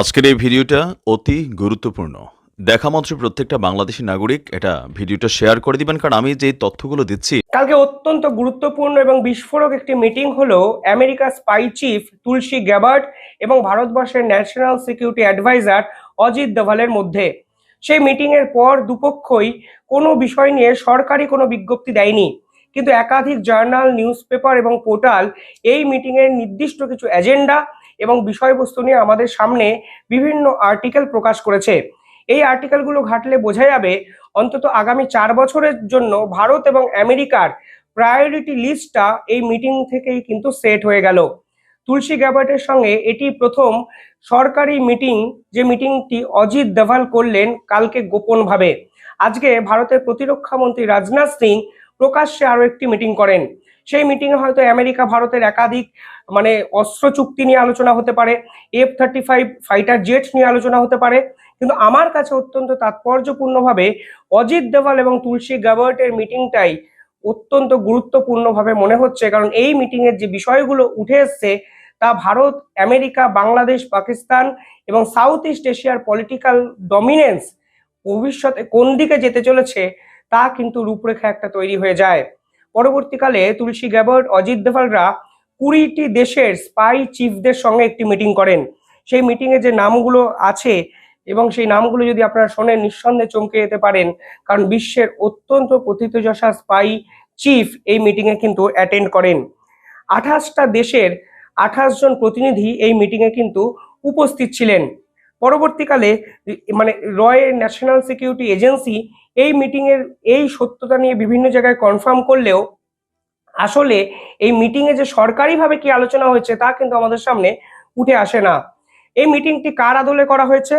আজকের এই ভিডিওটা অতি গুরুত্বপূর্ণ। দেখা মাত্র প্রত্যেকটা বাংলাদেশি নাগরিক এটা ভিডিওটা শেয়ার করে দিবেন, কারণ আমি যে তথ্যগুলো দিচ্ছি। কালকে অত্যন্ত গুরুত্বপূর্ণ এবং বিস্ফোরক একটি মিটিং হলো America spy chief Tulsi Gabbard এবং ভারতবর্ষের ন্যাশনাল সিকিউরিটি অ্যাডভাইজার অজিত দোভালের মধ্যে। সেই মিটিং এর পর দুপক্ষই কোনো বিষয় নিয়ে সরকারি কোনো বিজ্ঞপ্তি দেয়নি। কিন্তু একাধিক জার্নাল নিউজ পেপার এবং পোর্টাল এই মিটিং এর নির্দিষ্ট কিছু এজেন্ডা এবং বিষয়বস্তু নিয়ে আমাদের সামনে বিভিন্ন আর্টিকেল প্রকাশ করেছে। এই আর্টিকেলগুলো ঘাটলে বোঝা যাবে, অন্তত আগামী চার বছরের জন্য ভারত এবং আমেরিকার প্রায়োরিটি লিস্টটা এই মিটিং থেকেই কিন্তু সেট হয়ে গেল। তুলসী গ্যাবার্টের সঙ্গে এটি প্রথম সরকারি মিটিং যে মিটিংটি অজিত দেভাল করলেন কালকে গোপনভাবে। আজকে ভারতের প্রতিরক্ষা মন্ত্রী রাজনাথ সিং প্রকাশ্যে আরও একটি মিটিং করেন। সেই মিটিংয়ে হয়তো আমেরিকা, ভারতের একাধিক মানে অস্ত্র চুক্তি নিয়ে আলোচনা হতে পারে F thirty five fighter jet নিয়ে আলোচনা হতে পারে। কিন্তু আমার কাছে অত্যন্ত তাৎপর্যপূর্ণভাবে অজিত দেওয়াল এবং তুলসী গ্যাবার্টের মিটিংটাই অত্যন্ত গুরুত্বপূর্ণভাবে মনে হচ্ছে। কারণ এই মিটিংয়ের যে বিষয়গুলো উঠে এসছে, তা ভারত, আমেরিকা, বাংলাদেশ, পাকিস্তান এবং সাউথ ইস্ট এশিয়ার পলিটিক্যাল ডমিনেন্স ভবিষ্যতে কোন দিকে যেতে চলেছে, তা কিন্তু রূপরেখা একটা তৈরি হয়ে যায়। পরবর্তীকালে তুলসী গ্যাবার্ট অজিত দেভালরা কুড়িটি দেশের স্পাই চিফদের সঙ্গে একটি মিটিং করেন। সেই মিটিংয়ে যে নামগুলো আছে এবং সেই নামগুলো যদি আপনারা শোনেন, নিঃসন্দেহে চমকে যেতে পারেন, কারণ বিশ্বের অত্যন্ত প্রথিতযশা স্পাই চিফ এই মিটিংয়ে কিন্তু অ্যাটেন্ড করেন। আঠাশটা দেশের আঠাশ জন প্রতিনিধি এই মিটিংয়ে কিন্তু উপস্থিত ছিলেন। পরবর্তীকালে মানে রয়ের ন্যাশনাল সিকিউরিটি এজেন্সি এই মিটিংয়ের এই সত্যতা নিয়ে বিভিন্ন জায়গায় কনফার্ম করলেও আসলে এই মিটিংয়ে যে সরকারিভাবে কি আলোচনা হয়েছে তা কিন্তু আমাদের সামনে উঠে আসে না। এই মিটিংটি কার আদলে করা হয়েছে?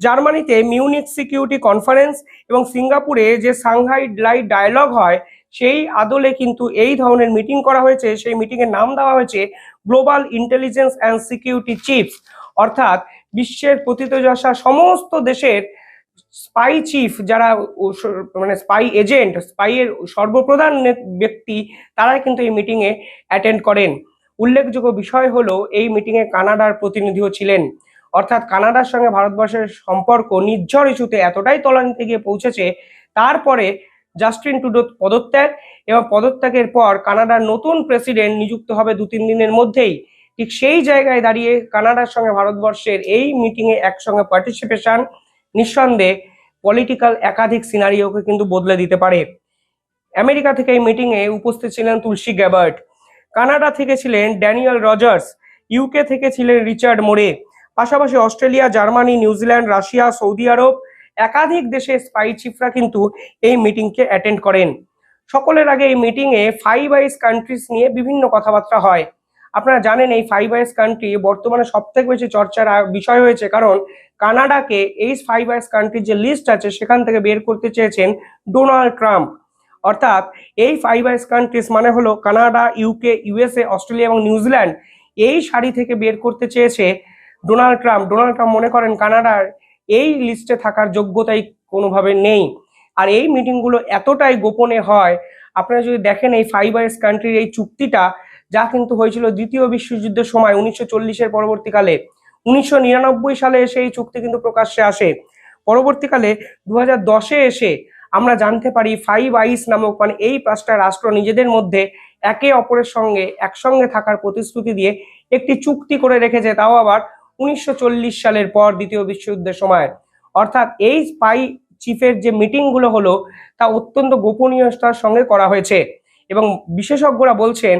জার্মানিতে মিউনিক সিকিউরিটি কনফারেন্স এবং সিঙ্গাপুরে যে সাংহাই লাইট ডায়ালগ হয়, সেই আদলে কিন্তু এই ধরনের মিটিং করা হয়েছে। সেই মিটিংয়ের নাম দেওয়া হয়েছে global intelligence and security chiefs অর্থাৎ বিশ্বের প্রথিতযশা সমস্ত দেশের স্পাই চিফ যারা মানে স্পাই এজেন্ট স্পাইয়ের সর্বপ্রধান ব্যক্তি, তারাই কিন্তু এই মিটিংয়ে অ্যাটেন্ড করেন। উল্লেখযোগ্য বিষয় হলো, এই মিটিংয়ে কানাডার প্রতিনিধিও ছিলেন। অর্থাৎ কানাডার সঙ্গে ভারতবর্ষের সম্পর্ক নির্ঝর ইস্যুতে এতটাই তলানিতে গিয়ে পৌঁছেছে, তারপরে জাস্টিন টুডো পদত্যাগ এবং পদত্যাগের পর কানাডার নতুন প্রেসিডেন্ট নিযুক্ত হবে দু তিন দিনের মধ্যেই। ঠিক সেই জায়গায় দাঁড়িয়ে কানাডার সঙ্গে ভারতবর্ষের এই মিটিংয়ে একসঙ্গে পার্টিসিপেশন নিঃসন্দেহে পলিটিক্যাল একাধিক সিনারিওকে কিন্তু বদলে দিতে পারে। আমেরিকা থেকে এই মিটিংয়ে উপস্থিত ছিলেন তুলসী গ্যাবার্ট কানাডা থেকে ছিলেন ড্যানিয়েল রজার্স। ইউকে থেকে ছিলেন রিচার্ড মোরে। পাশাপাশি Australia, Germany New Zealand Russia, Saudi আরব একাধিক দেশের স্পাই চিফরা কিন্তু এই মিটিংকে অ্যাটেন্ড করেন। সকলের আগে এই মিটিংয়ে ফাইভ আইস কান্ট্রিজ নিয়ে বিভিন্ন কথাবার্তা হয়। আপনারা জানেন এই ফাইভ আইস কান্ট্রি বর্তমানে সব থেকে বেশি চর্চার বিষয় হয়েছে। কারণ কানাডাকে এই ফাইভ আইস কান্ট্রির যে লিস্ট আছে, সেখান থেকে বের করতে চেয়েছেন ডোনাল্ড ট্রাম্প। অর্থাৎ এই ফাইভ আইস কান্ট্রিজ মানে হলো কানাডা ইউকে ইউএসএ অস্ট্রেলিয়া এবং নিউজিল্যান্ড এই সারি থেকে বের করতে চেয়েছে ডোনাল্ড ট্রাম্প। ডোনাল্ড ট্রাম্প মনে করেন কানাডার এই লিস্টে থাকার যোগ্যতাই কোনোভাবে নেই। আর এই মিটিংগুলো এতটাই গোপনে হয়, আপনারা যদি দেখেন এই ফাইভ আইস কান্ট্রির এই চুক্তিটা যা কিন্তু হয়েছিল দ্বিতীয় বিশ্বযুদ্ধের সময় উনিশশো চল্লিশের পরবর্তীকালে। উনিশশো নিরানব্বই সালে এসে এই চুক্তি কিন্তু প্রকাশ্যে আসে। পরবর্তীকালে দু হাজার এসে আমরা জানতে পারি ফাইভ আইস নামক মানে এই পাঁচটা রাষ্ট্র নিজেদের মধ্যে একে অপরের সঙ্গে একসঙ্গে থাকার প্রতিশ্রুতি দিয়ে একটি চুক্তি করে রেখেছে, তাও আবার উনিশশো চল্লিশ সালের পর দ্বিতীয় বিশ্বযুদ্ধের সময়। অর্থাৎ এই স্পাই চিফের যে মিটিংগুলো হলো, তা অত্যন্ত গোপনীয়তার সঙ্গে করা হয়েছে। এবং বিশেষজ্ঞরা বলছেন,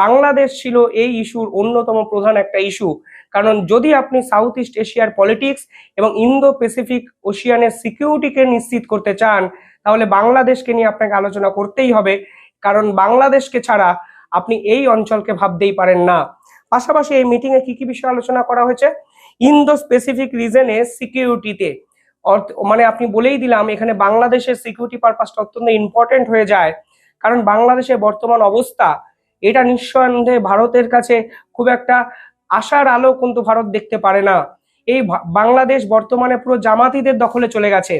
বাংলাদেশ ছিল এই ইস্যুর অন্যতম প্রধান একটা ইস্যু। কারণ যদি আপনি সাউথ ইস্ট এশিয়ার পলিটিক্স এবং ইন্দো প্যাসিফিক ওশিয়ানের সিকিউরিটিকে নিশ্চিত করতে চান, তাহলে বাংলাদেশকে নিয়ে আপনাকে আলোচনা করতেই হবে। কারণ বাংলাদেশকে ছাড়া আপনি এই অঞ্চলকে ভাবতেই পারেন না। পাশাপাশি এই মিটিংয়ে কি কি বিষয় আলোচনা করা হয়েছে? ইন্দো স্পেসিফিক রিজনে সিকিউরিটিতে মানে আপনি বলেই দিলাম, এখানে বাংলাদেশের সিকিউরিটি পারপাসটা অত্যন্ত ইম্পর্টেন্ট হয়ে যায়। কারণ বাংলাদেশের বর্তমান অবস্থা এটা নিঃসন্দেহে ভারতের কাছে খুব একটা আশার আলো কিন্তু ভারত দেখতে পারে না। এই বাংলাদেশ বর্তমানে পুরো জামাতিদের দখলে চলে গেছে।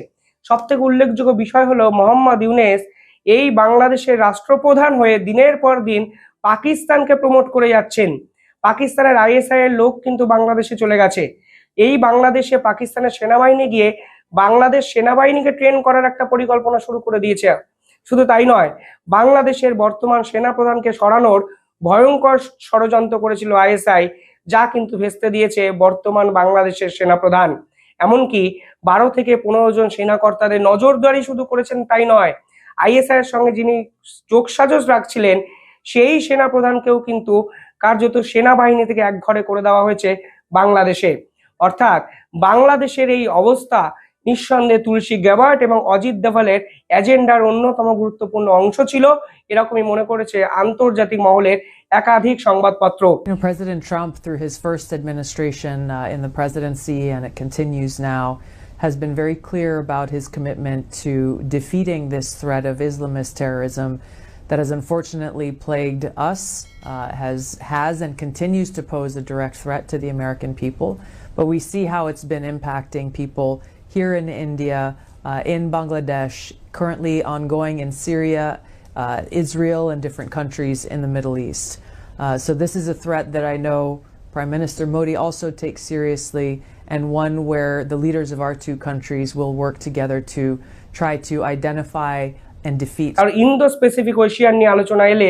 সব থেকে উল্লেখযোগ্য বিষয় হলো মোহাম্মদ ইউনেস এই বাংলাদেশের রাষ্ট্রপ্রধান হয়ে দিনের পর দিন পাকিস্তানকে প্রমোট করে যাচ্ছেন। পাকিস্তানের আইএসআই এর লোক কিন্তু বাংলাদেশে চলে গেছে। এই বাংলাদেশে পাকিস্তানের সেনাবাহিনী গিয়ে বাংলাদেশ সেনাবাহিনীকে ট্রেন করার একটা পরিকল্পনা শুরু করে দিয়েছে। শুধু তাই নয়, বাংলাদেশের বর্তমান সেনাপ্রধানকে সরানোর ভয়ঙ্কর ষড়যন্ত্র করেছিল আইএসআই, যা কিন্তু ভেস্তে দিয়েছে বর্তমান বাংলাদেশের সেনাপ্রধান। এমনকি বারো থেকে পনেরো জন সেনাকর্তাদের নজরদারি শুধু করেছেন তাই নয় আইএসআই এর সঙ্গে যিনি যোগসাজস রাখছিলেন, সেই সেনাপ্রধানকেও কিন্তু কার্যত সেনাবাহিনী থেকে একঘরে করে দেওয়া হয়েছে বাংলাদেশে। অর্থাৎ বাংলাদেশের এই অবস্থা নিঃসন্দেহে তুলসী গ্যাবার্ট এবং অজিত দেভালের এজেন্ডার অন্যতম গুরুত্বপূর্ণ অংশ ছিল এরকমই মনে করেছে আন্তর্জাতিক মহলের একাধিক সংবাদপত্র You know, President Trump, through his first administration uh, in the presidency, and it continues now, has been very clear about his commitment to defeating this threat of Islamist terrorism that has unfortunately plagued us, uh, has has and continues to pose a direct threat to the American people. But we see how it's been impacting people here in India, uh, in Bangladesh, currently ongoing in Syria, uh, Israel, and different countries in the Middle East. Uh, so this is a threat that I know Prime Minister Modi also takes seriously, and one where the leaders of our two countries will work together to try to identify and defeat. আর Indo specific Asian নিয়ে আলোচনা এলে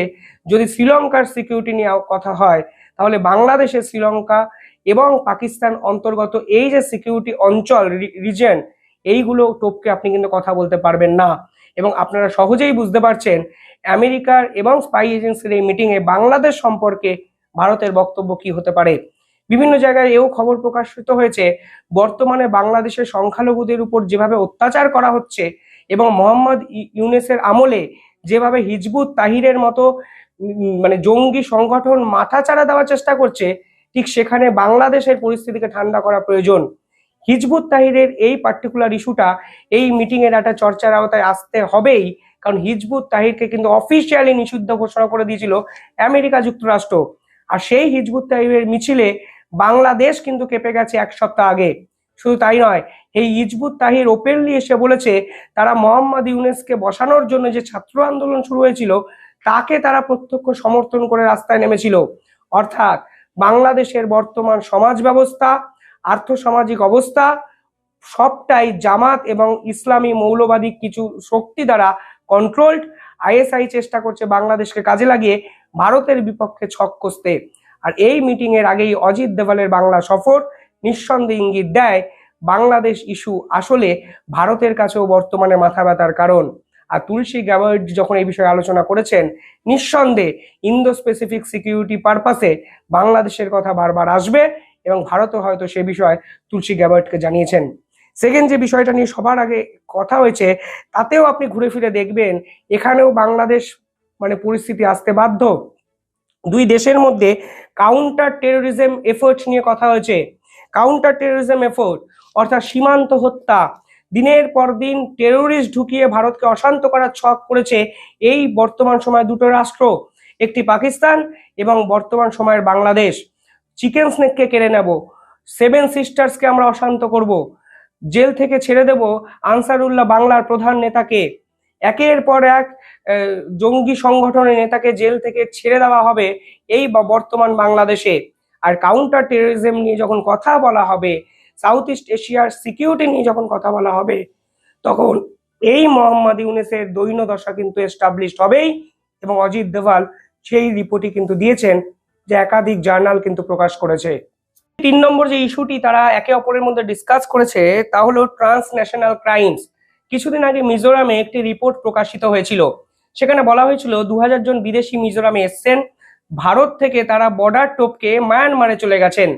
যদি শ্রীলঙ্কার security নিয়ে কথা হয় তাহলে বাংলাদেশের শ্রীলঙ্কা এবং পাকিস্তান অন্তর্গত এই যে সিকিউরিটি অঞ্চল রিজন এইগুলো টপকে আপনি কিন্তু কথা বলতে পারবেন না। এবং আপনারা সহজেই বুঝতে পারছেন, আমেরিকার এবং স্পাই এজেন্সির এই মিটিংয়ে বাংলাদেশ সম্পর্কে ভারতের বক্তব্য কি হতে পারে? বিভিন্ন জায়গায় এও খবর প্রকাশিত হয়েছে, বর্তমানে বাংলাদেশের সংখ্যালঘুদের উপর যেভাবে অত্যাচার করা হচ্ছে এবং মোহাম্মদ ইউনেসের আমলে যেভাবে হিজবুত তাহিরের মতো মানে জঙ্গি সংগঠন মাথাচাড়া দেওয়ার চেষ্টা করছে ঠিক সেখানে বাংলাদেশের পরিস্থিতিকে ঠান্ডা করা প্রয়োজন। হিজবুত তাহিরের এই পার্টিকুলার ইস্যুটা এই মিটিং এর একটা চর্চার আওতায় আসতে হবেই, কারণ হিজবুত তাহিরকে কিন্তু অফিসিয়ালি নিষিদ্ধ ঘোষণা করে দিয়েছিল আমেরিকা যুক্তরাষ্ট্র। আর সেই হিজবুত তাহিরের মিছিলে বাংলাদেশ কিন্তু কেঁপে গেছে এক সপ্তাহ আগে। শুধু তাই নয়, এই হিজবুত তাহির ওপেনলি এসে বলেছে, তারা মোহাম্মদ ইউনেসকে বসানোর জন্য যে ছাত্র আন্দোলন শুরু হয়েছিল, তাকে তারা প্রত্যক্ষ সমর্থন করে রাস্তায় নেমেছিল। অর্থাৎ বাংলাদেশের বর্তমান সমাজ ব্যবস্থা, আর্থসামাজিক অবস্থা, সবটাই জামাত এবং ইসলামী মৌলবাদী কিছু শক্তি দ্বারা কন্ট্রোলড আইএসআই চেষ্টা করছে বাংলাদেশকে কাজে লাগিয়ে ভারতের বিপক্ষে ছক কষতে। আর এই মিটিং এর আগেই অজিত দেওয়ালের বাংলা সফর নিঃসন্দেহে ইঙ্গিত দেয়, বাংলাদেশ ইস্যু আসলে ভারতের কাছেও বর্তমানে মাথা ব্যথার কারণ। আর তুলসী গ্যাবার্ড যখন এই বিষয়ে আলোচনা করেছেন, নিঃসন্দেহে ইন্দো স্পেসিফিক সিকিউরিটি পারপাসে বাংলাদেশের কথা বারবার আসবে এবং ভারতও হয়তো সে বিষয়ে তুলসী গ্যাবার্ডকে জানিয়েছেন। সেকেন্ড যে বিষয়টা নিয়ে সবার আগে কথা হয়েছে, তাতেও আপনি ঘুরে ফিরে দেখবেন, এখানেও বাংলাদেশ মানে পরিস্থিতি আসতে বাধ্য। দুই দেশের মধ্যে কাউন্টার টেরোরিজম এফোর্ট নিয়ে কথা হয়েছে। কাউন্টার টেরোরিজম এফোর্ট অর্থাৎ সীমান্ত হত্যা দিনের পর দিন টেরোরিস্ট ঢুকিয়ে ভারতকে অশান্ত করার ছক করেছে এই বর্তমান সময় দুটো রাষ্ট্র, একটি পাকিস্তান এবং বর্তমান সময়ের বাংলাদেশ। চিকেন স্নেককে কেড়ে নেব সেভেন সিস্টার্সকে আমরা অশান্ত করব, জেল থেকে ছেড়ে দেব আনসারুল্লাহ বাংলার প্রধান নেতাকে। একের পর এক জঙ্গি সংগঠনের নেতাকে জেল থেকে ছেড়ে দেওয়া হবে এই বর্তমান বাংলাদেশে। আর কাউন্টার টেরোরিজম নিয়ে যখন কথা বলা হবে সাউথ ইস্ট এশিয়ার সিকিউরিটি নিয়ে যখন কথা বলা হবে, তখন এই মোহাম্মদ ইউনেসের দৈন্য দশা কিন্তু এস্টাবলিশড হবেই এবং অজিত দেওয়াল সেই রিপোর্টই কিন্তু দিয়েছেন যে একাধিক জার্নাল কিন্তু প্রকাশ করেছে। তিন নম্বর যে ইস্যুটি তারা একে অপরের মধ্যে ডিসকাস করেছে, তা হলো ট্রান্সন্যাশনাল ক্রাইমস কিছুদিন আগে মিজোরামে একটি রিপোর্ট প্রকাশিত হয়েছিল। সেখানে বলা হয়েছিল দু হাজার জন বিদেশি মিজোরামে এসছেন, ভারত থেকে তারা বর্ডার টপকে মায়ানমারে চলে গেছেন।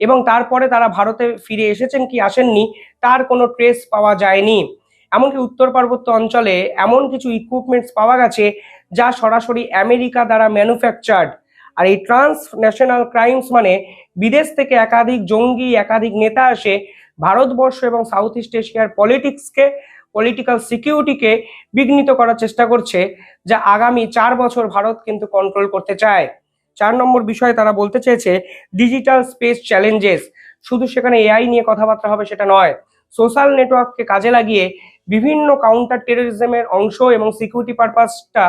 এবং তারপরে তারা ভারতে ফিরে এসেছেন কি আসেননি, তার কোনো ট্রেস পাওয়া যায়নি। এমনকি উত্তর পার্বত্য অঞ্চলে এমন কিছু ইকুইপমেন্টস পাওয়া গেছে যা সরাসরি আমেরিকা দ্বারা ম্যানুফ্যাকচার্ড আর এই ট্রান্স ন্যাশনাল ক্রাইমস মানে বিদেশ থেকে একাধিক জঙ্গি, একাধিক নেতা আসে ভারতবর্ষ এবং সাউথ ইস্ট এশিয়ার পলিটিক্সকে পলিটিক্যাল সিকিউরিটিকে বিঘ্নিত করার চেষ্টা করছে, যা আগামী চার বছর ভারত কিন্তু কন্ট্রোল করতে চায়। চার নম্বর বিষয়ে তারা বলতে চেয়েছে ডিজিটাল স্পেস চ্যালেঞ্জেস শুধু সেখানে এআই নিয়ে কথাবার্তা হবে সেটা নয় সোশ্যাল নেটওয়ার্ককে কাজে লাগিয়ে বিভিন্ন কাউন্টার টেরোরিজমের অংশ এবং সিকিউরিটি পারপাসটা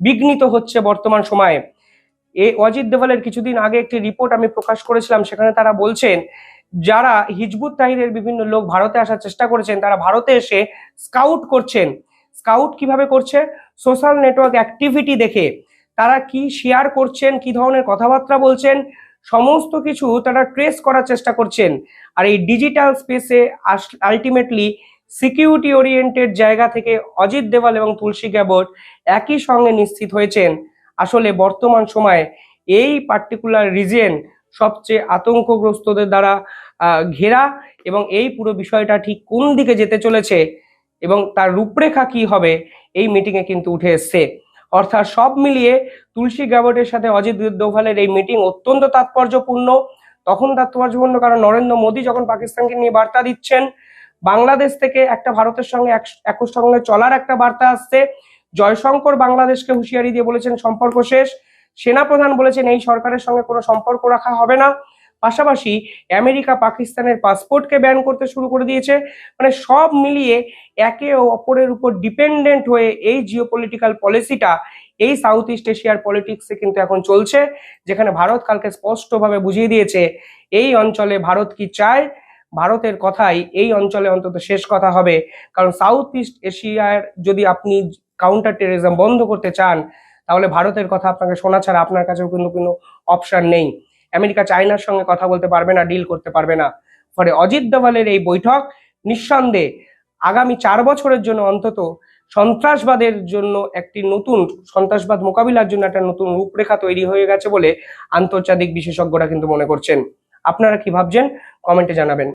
বিঘ্নিত হচ্ছে বর্তমান সময়ে। এ অজিত দেওয়ালের কিছুদিন আগে একটি রিপোর্ট আমি প্রকাশ করেছিলাম, সেখানে তারা বলছেন, যারা হিজবুত তাহিরের বিভিন্ন লোক ভারতে আসার চেষ্টা করেছেন, তারা ভারতে এসে স্কাউট করছেন। স্কাউট কীভাবে করছে? সোশ্যাল নেটওয়ার্ক অ্যাক্টিভিটি দেখে। তারা কি শেয়ার করছেন, কি ধরনের কথাবার্তা বলছেন, সমস্ত কিছু তারা ট্রেস করার চেষ্টা করছেন। আর এই ডিজিটাল স্পেসে আলটিমেটলি সিকিউরিটি ওরিয়েন্টেড জায়গা থেকে অজিত দেওয়াল এবং তুলসী গ্যাবট একই সঙ্গে নিশ্চিত হয়েছেন। আসলে বর্তমান সময়ে এই পার্টিকুলার রিজেন সবচেয়ে আতঙ্কগ্রস্তদের দ্বারা ঘেরা এবং এই পুরো বিষয়টা ঠিক কোন দিকে যেতে চলেছে এবং তার রূপরেখা কি হবে, এই মিটিংয়ে কিন্তু উঠে এসছে। অর্থাৎ সব মিলিয়ে তুলসী গ্যাবটের সাথে অজিত দোভালের এই মিটিং অত্যন্ত তাৎপর্যপূর্ণ। তখন তাৎপর্যপূর্ণ কারণ নরেন্দ্র মোদী যখন পাকিস্তানকে নিয়ে বার্তা দিচ্ছেন, বাংলাদেশ থেকে একটা ভারতের সঙ্গে এক- একর সঙ্গে চলার একটা বার্তা আসছে। জয়শঙ্কর বাংলাদেশকে হুঁশিয়ারি দিয়ে বলেছেন, সম্পর্ক শেষ। সেনাপ্রধান বলেছেন, এই সরকারের সঙ্গে কোনো সম্পর্ক রাখা হবে না। পাশাপাশি আমেরিকা পাকিস্তানের পাসপোর্টকে ব্যান করতে শুরু করে দিয়েছে। মানে সব মিলিয়ে একে অপরের উপর ডিপেন্ডেন্ট হয়ে এই জিওপলিটিক্যাল পলিসিটা এই সাউথ ইস্ট এশিয়ার পলিটিক্সে কিন্তু এখন চলছে, যেখানে ভারত কালকে স্পষ্টভাবে বুঝিয়ে দিয়েছে, এই অঞ্চলে ভারত কি চায়? ভারতের কথাই এই অঞ্চলে অন্তত শেষ কথা হবে। কারণ সাউথ ইস্ট এশিয়ার যদি আপনি কাউন্টার টেরিজম বন্ধ করতে চান, তাহলে ভারতের কথা আপনাকে শোনা ছাড়া আপনার কাছেও কিন্তু কোনো অপশান নেই। আমেরিকা চায়নার সঙ্গে কথা বলতে পারবে না ডিল করতে পারবে না। ফলে অজিত দোভালের এই বৈঠক নিঃসন্দেহে আগামী চার বছরের জন্য অন্তত সন্ত্রাসবাদের জন্য একটি নতুন, সন্ত্রাসবাদ মোকাবিলার জন্য একটা নতুন রূপরেখা তৈরি হয়ে গেছে বলে আন্তর্জাতিক বিশেষজ্ঞরা কিন্তু মনে করছেন। আপনারা কি ভাবছেন? কমেন্টে জানাবেন।